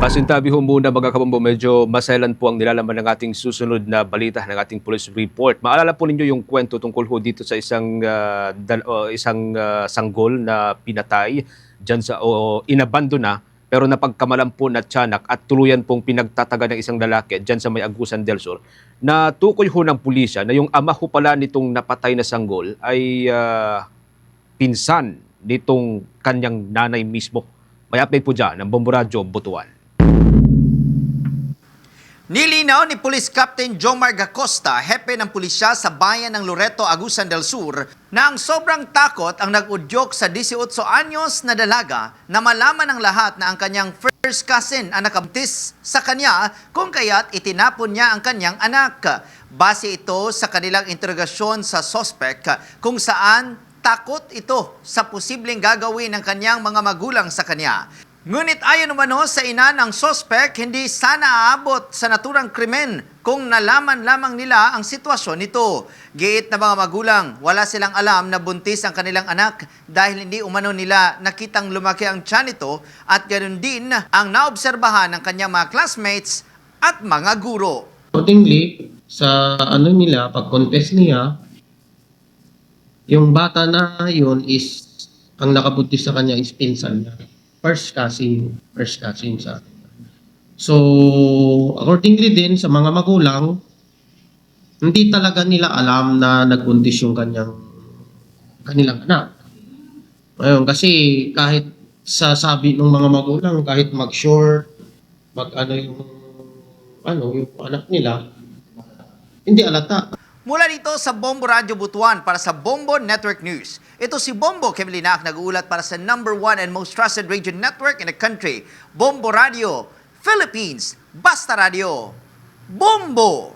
Pasintabi ho muna mga kabombo, medyo maselan po ang nilalaman ng ating susunod na balita ng ating police report. Maalala po ninyo yung kwento tungkol ho dito sa isang ah, dal- o isang ah, sanggol na pinatay dyan sa o inabando na pero napagkamalan po na tiyanak at tuluyan pong pinagtataga ng isang lalaki dyan sa may Agusan del Sur na tukoy ho ng pulisya na yung ama ho pala nitong napatay na sanggol ay ah, pinsan nitong kanyang nanay mismo. May update po dyan ng Bomboradyo Butuan. Nilinaw ni Police Captain Jomar Gacosta, hepe ng pulisya sa bayan ng Loreto, Agusan del Sur, na ang sobrang takot ang nag-udyok sa 18 anyos na dalaga na malaman ng lahat na ang kanyang first cousin ang nakabuntis sa kanya kung kaya't itinapon niya ang kanyang anak. Base ito sa kanilang interogasyon sa suspect kung saan takot ito sa posibleng gagawin ng kanyang mga magulang sa kanya. Ngunit ayon umano sa ina ng sospek, hindi sana aabot sa naturang krimen kung nalaman lamang nila ang sitwasyon nito. Giit na mga magulang, wala silang alam na buntis ang kanilang anak dahil hindi umano nila nakitang lumaki ang tiyan nito at ganoon din ang naobserbahan ng kanyang mga classmates at mga guro. Accordingly, sa ano nila, pag-contest niya, yung bata na yun is, ang nakabuntis sa kanya is pinsan niya. First cousin, first cousin sa akin. So, accordingly din sa mga magulang, hindi talaga nila alam na nagbuntis yung kanyang kanilang anak. Ayun, kasi kahit sa sabi ng mga magulang, kahit mag-short, mag ano yung ano, yung anak nila, hindi alata. Mula dito sa Bombo Radio Butuan para sa Bombo Network News. Ito si Bombo Kemlinak nag-uulat para sa number one and most trusted radio network in the country, Bombo Radio, Philippines, Basta Radio, Bombo!